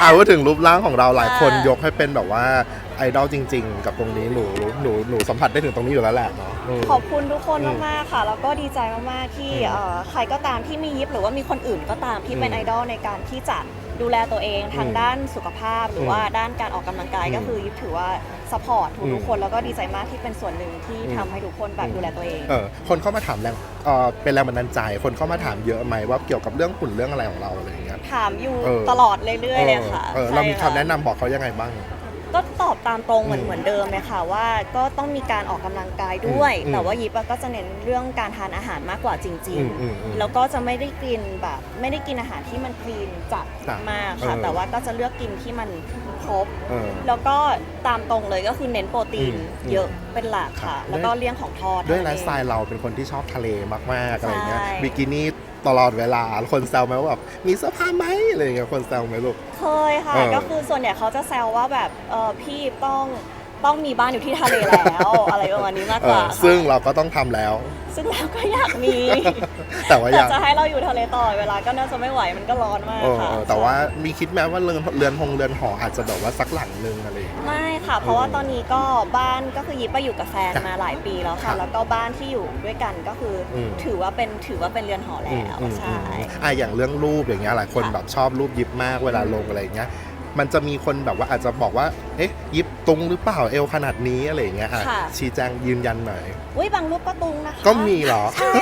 อ่าพูดถึงรูปร่างของเราหลายคนค่ะยกให้เป็นแบบว่าไอดอลจริง ๆ กับตรงนี้หนูหนูหนูสัมผัสได้ถึงตรงนี้อยู่แล้วแหละเนาะอืม ขอบคุณทุกคนอืมมากๆค่ะ แล้วก็ดีใจมากๆที่อืมเอ่อใครก็ตามที่มียิปหรือว่ามีคนอื่นก็ตามที่เป็นอืมไอดอลในการที่จะดูแลตัวเองทางอืมด้านสุขภาพ หรือมว่าด้านการออกกำลังกายอืม ก็คือยิปถือว่า สปอร์ตอืมทุกๆคน แล้วก็ดีใจมากที่เป็นส่วนหนึ่งที่อืมทำให้ทุกคนแบบดูแลตัวเอง เออคนเข้ามาถามแรงเออเป็นแรงบันดาลใจ คนเข้ามาถามเยอะไหมว่าเกี่ยวกับเรื่องหุ่นเรื่องอะไรของเราอะไรอย่างเงี้ย ถามอยู่เออ ตลอดเรื่อยๆเลยค่ะเออเรามีใช่คำแนะนำบอกเขายังไงบ้าง ก็ตอบตามตรงเหมือนอืมเหมือนเดิมเลยค่ะว่าก็ต้องมีการออกกำลังกายด้วย อืมแต่ว่ายิปอะก็จะเน้นเรื่องการทานอาหารมากกว่าจริงอืมอืมอืมๆ แล้วก็จะไม่ได้กินแบบไม่ได้กินอาหารที่มันคลีนจัดจ้ะมากค่ะ เออ แต่ว่าก็จะเลือกกินที่มันครบ เออ แล้วก็ตามตรงเลยก็คือเน้นโปรตีนอืมเยอะเป็นหลักครัค่ะบแล้วก็เลี่ยงของทอดด้วยไลนั่นฟ์เองสไตล์เราเป็นคนที่ชอบทะเลมากๆอะไรเงี้ยใช่ บิกินี่ ตลอดเวลา คนแซวไหมว่าแบบมีเสื้อผ้าไหมอะไรเงี้ยคนแซวไหมลูก เคยค่ะ เออก็คือส่วนใหญ่เขาจะแซวว่าแบบเออพี่ต้อง ต้องมีบ้านอยู่ที่ทะเลแล้ว อะไรประมาณนี้มากเอกว่าอค่ะซึ่งเราก็ต้องทำแล้ว ซึ่งเราก็อยากมีแต่ว่าอแต่ยากจะให้เราอยู่ทะเลตลอดเวลาก็น่าจะไม่ไหวมันก็ร้อนมากเออค่ะ เออแต่ว่ามีคิดแม้ว่าเรือนเรือนหงเรือนหออาจจะแบบว่าสักหลังนึงอะไรอย่างเงี้ย ไม่ค่ะ เพราะว่าเออตอนนี้ก็บ้านก็คือยิปไปอยู่กับแฟนจ้ะมาหลายปีแล้วครัค่ะบแล้วก็บ้านที่อยู่ด้วยกันก็คืออม ถือว่าเป็นถือว่าเป็นเรือนหอแล้วอืมใช่อืมอะอย่างเรื่องรูปอย่างเงี้ยหลายคนค่ะ แบบชอบรูปยิบมากเวลาลงอะไรอย่างเงี้ย มันจะมีคนแบบว่าอาจจะบอกว่า เอ๊ะ ยิบตรงหรือเปล่าเอวขนาดนี้อะไรอย่างเงี้ยอะค่ะ ชี้แจงยืนยันหน่อย อุ้ยบางรูปก็ตุงนะคะ ก็มีเหรอ ใช่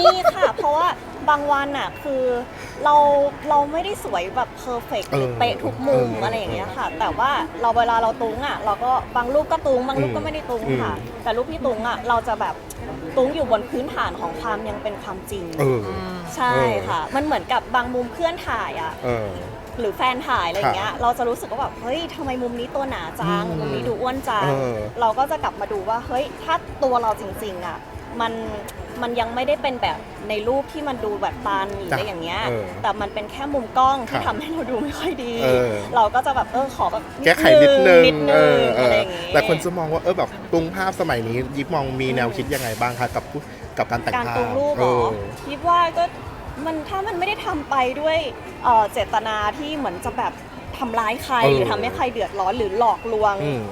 มีค่ะ เพราะว่าบางวันอะคือเราเราไม่ได้สวยแบบเพอร์เฟกต์เออหรือเป๊ะทุกมุมเออออะไรอย่างเงี้ยค่ะ แต่ว่าเราเวลาเราตุงอะ เราก็บางรูปก็ตุงบางรูปอืมก็ไม่ได้ตุงค่ะ อืม แต่รูปที่ตุงอะเราจะแบบตุงอยู่บนพื้นฐานของความยังเป็นความจริง เออ ใช่เออ ค่ะ มันเหมือนกับบางมุมเพื่อนถ่ายอะ เออ หรือแฟนถ่ายอะไรอย่างเงี้ย เราจะรู้สึกว่าแบบเฮ้ยทำไมมุมนี้ตัวหนาจังอืมมุมนี้ดูอ้วนจัง เออ เราก็จะกลับมาดูว่าเฮ้ยถ้าตัวเราจริงๆอะมันมันยังไม่ได้เป็นแบบในรูปที่มันดูแบบตันหรืออะไรอย่างเงี้ย เออแต่มันเป็นแค่มุมกล้องที่ครัทำบให้เราดูไม่ค่อยดี เออ เราก็จะแบบเออขอแบบแก้ไขนิดนึงนิดนึเองอเออะไรออย่างงี้แต่คนจะมองว่าเออแบบปรุงภาพสมัยนี้ ยิบมองมีแนวคิดยังไงบ้างคะกับผู้กับการแต่งการภาพตรงรูปเหรอเออคิดว่าก็ มันถ้ามันไม่ได้ทำไปด้วยเอ่อเจตนาที่เหมือนจะแบบทำร้ายใครเออ หรือทำให้ใครเดือดร้อนหรือหลอกลวง อืม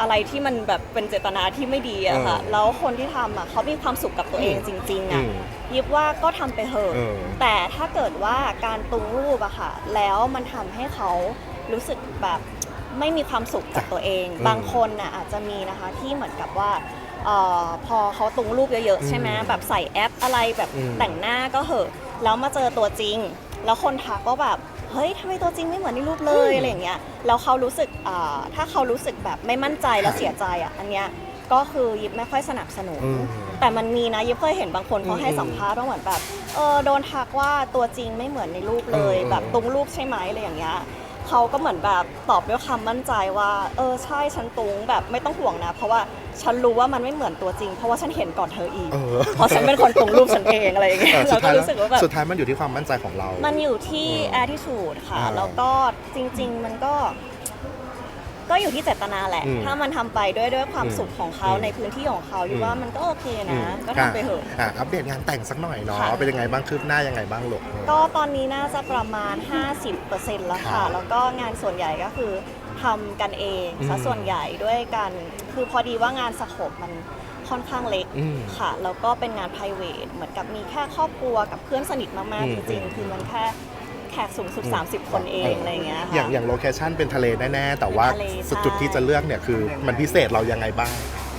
อะไรที่มันแบบเป็นเจตนาที่ไม่ดีอะค่ะ เออแล้วคนที่ทำอะเขามีความสุขกับตัวเองจริง ๆอือะมยิบว่าก็ทำไปเถอะเออ แต่ถ้าเกิดว่าการตรงรูปอะค่ะ แล้วมันทำให้เขารู้สึกแบบไม่มีความสุขกับตัวเอง อืมบางคนน่ะอาจจะมีนะคะที่เหมือนกับว่าเออพอเขาตรงรูปเยอะๆใช่ไหมอืมแบบใส่แอปอะไรแบบอืมแต่งหน้าก็เหอะ แล้วมาเจอตัวจริง แล้วคนทักว่าแบบเฮ้ยทำไมตัวจริงไม่เหมือนในรูปเลยอะไรอย่างเงี้ยแล้วเขารู้สึกอ่าถ้าเขารู้สึกแบบไม่มั่นใจและเสียใจอะอันเนี้ยก็คือยิบไม่ค่อยสนับสนุน อืมแต่มันมีนะยิบเคยเห็นบางคนเขาให้อืมสัมภาษณ์ว่าเหมือนแบบเออโดนทักว่าตัวจริงไม่เหมือนในรูปเลยเออแบบตรงรูปใช่ไหมอะไรอย่างเงี้ย เขาก็เหมือนแบบตอบด้วยคำมั่นใจว่า เออใช่ฉันตุงแบบไม่ต้องห่วงนะ เพราะว่าฉันรู้ว่ามันไม่เหมือนตัวจริง เพราะว่าฉันเห็นก่อนเธออีก เออ เพราะฉันเป็นคนตรงรูปฉันเองอะไรอย่างเงี้ยเออสุเราดก็ท้ายรู้สึกว่าแบบ สุดท้ายมันอยู่ที่ความมั่นใจของเรา มันอยู่ที่อืม attitude ค่ะ อ่าแล้วก็จริง ๆ มันก็ ก็อยู่ที่เจตนาแหละ อืมถ้ามันทำไปด้วยด้วยความอืมสุขของเขาอืมในพื้นที่ของเขาอยู่อืมว่ามันก็โอเคนะ ก็ทำไปเถอะ อะอัปเดตงานแต่งสักหน่อยเนาะค่ะ เป็นยังไงบ้างคืบหน้ายังไงบ้างลูก ก็ตอนนี้น่าจะประมาณ 50%แล้วครัค่ะบแล้วก็งานส่วนใหญ่ก็คือทำกันเองอืมซะส่วนใหญ่ด้วยกัน คือพอดีว่างานสโคปมันค่อนข้างเล็กอืมค่ะ แล้วก็เป็นงาน p r i v a t เหมือนกับมีแค่ครอบครัวกับเพื่อนสนิทมาก อืๆมจริงๆคือมันแค่ แขกสูงสุด 30 คนเองอะไรอย่างเงี้ยค่ะ อย่างอย่างโลเคชันเป็นทะเลแน่ๆ แต่ว่าเป็นทะเลสุดใช่ จุดที่จะเลือกเนี่ยคือมันพิเศษเรายังไงบ้าง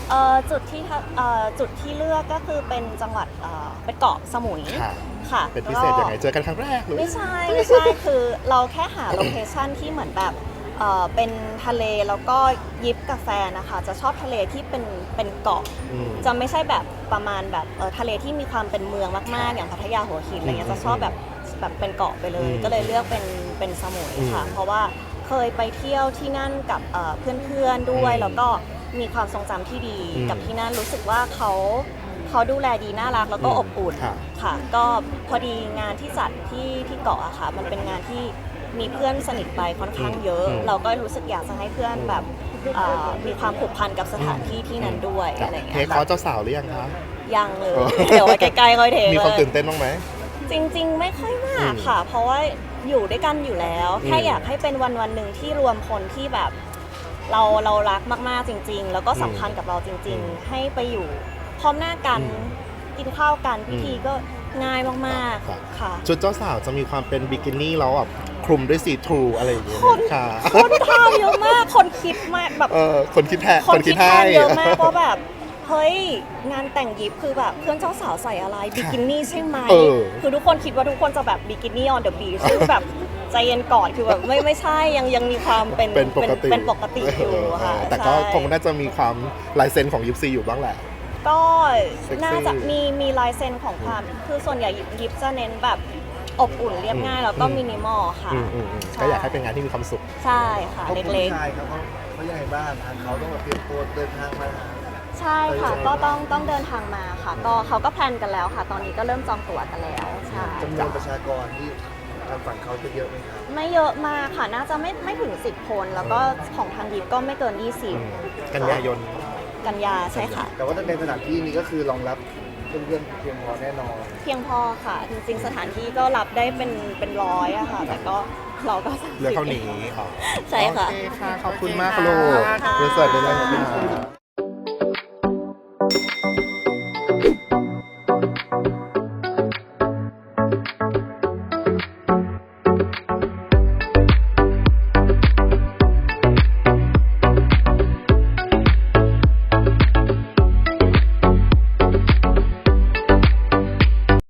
เอ่อจุดที่ถ้าเอ่อจุดที่เลือกก็คือเป็นจังหวัดเอ่อเป็นเกาะสมุยค่ะ ค่ะเป็นพิเศษยังไง เจอกันครั้งแรกหรือ ไม่ใช่ ไม่ใช่ คือเราแค่หาโลเคชั่นที่เหมือนแบบเอ่อเป็นทะเลแล้วก็ยิปกาแฟนะคะ จะชอบทะเลที่เป็นเป็นเกาะ อืม จะไม่ใช่แบบประมาณแบบเอ่อทะเลที่มีความเป็นเมืองมากๆ อย่างพัทยาหัวหินอะไรเงี้ยอืมจะชอบแบบ แบบเป็นเกาะไปเลย อืมก็เลยเลือกเป็นเป็นสมุยค่ะ อืมเพราะว่าเคยไปเที่ยวที่นั่นกับเอ่อเพื่อนๆด้วย อืมแล้วก็มีความทรงจำที่ดีอืมกับที่นั่นรู้สึกว่าเขาเขาดูแลดีน่ารักแล้วก็อืมอบอุ่นค่ะค่ะ ก็พอดีงานที่จัดที่ที่เกาะอะค่ะ มันเป็นงานที่มีเพื่อนสนิทไปค่อนข้างเยอะ อืมเราก็รู้สึกอยากจะให้เพื่อนแบบเอ่อมีความผูกพันกับสถานที่ที่นั้นด้วยจ้ะอะไรอย่างเทเงี้คยคอค่ะร์สเจ้าสาวหรือยังคะ ยังเลย เออ เดี๋ยวไว้ใกล้ๆค่อยเทมีความเลย ตื่นเต้นบ้างไหม จริงๆ ไม่ค่อยมากอืมค่ะ เพราะว่าอยู่ด้วยกันอยู่แล้วอืมแค่อยากให้เป็นวันวันๆหนึ่งที่รวมคนที่แบบ เราเรารักมากๆจริง ๆ แล้วก็สำคัญกับเราจริงอืมๆให้ไปอยู่พร้อมหน้ากันอืมกินข้าวกันอืมพิธีก็ง่ายมากครับๆค่ะ ชุดเจ้าสาวจะมีความเป็นบิกินี่แล้วแบบคลุมด้วยสีทรูอะไรอย่างเงี้ยคนค่ะ คนทาเยอะมาก คนคิดมากแบบเออคนคิดแทนคนคิดแทนให้เยอะมากว่าแบบ เฮ้ยงานแต่งยิปคือแบบเพื่อนเจ้าสาวใส่อะไรบิกินี่ใช่ไหมเออ คือทุกคนคิดว่าทุกคนจะแบบบิกินี่ on the beach ซึ่งแบบใจเย็นก่อนคือแบบไม่ไม่ใช่ยังยังมีความเป็นเป็นปกติเป็นปกติอยู่ค่ะเออแต่ก็ใช่คงน่าจะมีความลายเซ็นของยิปซีอยู่บ้างแหละ ก็เซ็กซี่น่าจะมีมีลายเซ็นของความคือส่วนใหญ่ยิปยิปจะเน้นแบบอบอุ่นเรียบง่ายแล้วก็อืม มินิมอลค่ะอืมอืมอืมใช่ก็อยากให้เป็นงานที่มีความสุข ใช่ค่ะเขาเล็กผู้ชายครับเขาเขายังไงบ้างทางเขาต้องแบบเตรียมตัวเดินทางมาๆ ใช่ค่ะ ก็ต้องต้องเดินทางมาค่ะ ก็เขาก็แพลนกันแล้วค่ะ ตอนนี้ก็เริ่มจองตั๋วกันแล้วใช่จำนวนประชากรที่ทางฝั่งเขาจะเยอะไหมครับ ไม่เยอะมากค่ะ น่าจะไม่ไม่ถึง 10 คน แล้วก็ของทางยิปก็ไม่เกิน 20 กันยายน กันยาใช่ค่ะ แต่ว่าในสถานที่นี้ก็คือรองรับเพื่อนๆเพียงพอแน่นอน เพียงพอค่ะ จริงๆ สถานที่ก็รับได้เป็นเป็นร้อยอะค่ะ แต่ก็เราก็เรื่องเท่านี้อ๋อใช่ค่ะ โอเคค่ะ ขอบคุณมากค่ะลูกค่ะเดี๋ยวสวัสดีเลยนะคะ